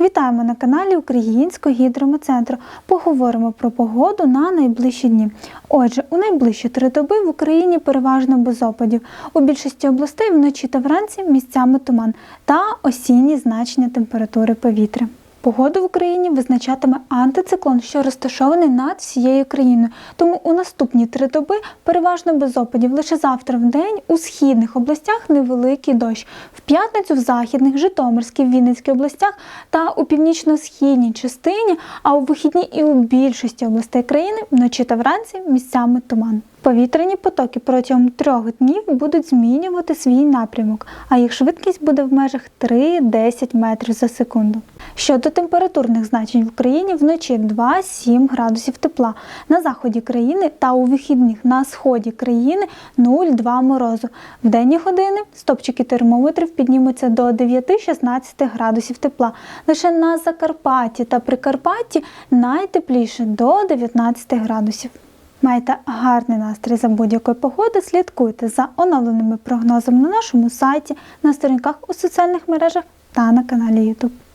Вітаємо на каналі Українського гідрометцентру. Поговоримо про погоду на найближчі дні. Отже, у найближчі три доби в Україні переважно без опадів. У більшості областей вночі та вранці місцями туман та осінні значення температури повітря. Погоду в Україні визначатиме антициклон, що розташований над всією країною. Тому у наступні три доби переважно без опадів. Лише завтра в день у східних областях невеликий дощ. В п'ятницю в західних, Житомирській, Вінницькій областях та у північно-східній частині, а у вихідні і у більшості областей країни вночі та вранці місцями туман. Повітряні потоки протягом трьох днів будуть змінювати свій напрямок, а їх швидкість буде в межах 3-10 метрів за секунду. Щодо температурних значень в Україні вночі 2-7 градусів тепла, на заході країни та у вихідних на сході країни 0,2 морозу. В денні години стопчики термометрів піднімуться до 9-16 градусів тепла. Лише на Закарпатті та Прикарпатті найтепліше до 19 градусів. Майте гарний настрій за будь-якої погоди. Слідкуйте за оновленими прогнозами на нашому сайті, на сторінках у соціальних мережах та на каналі YouTube.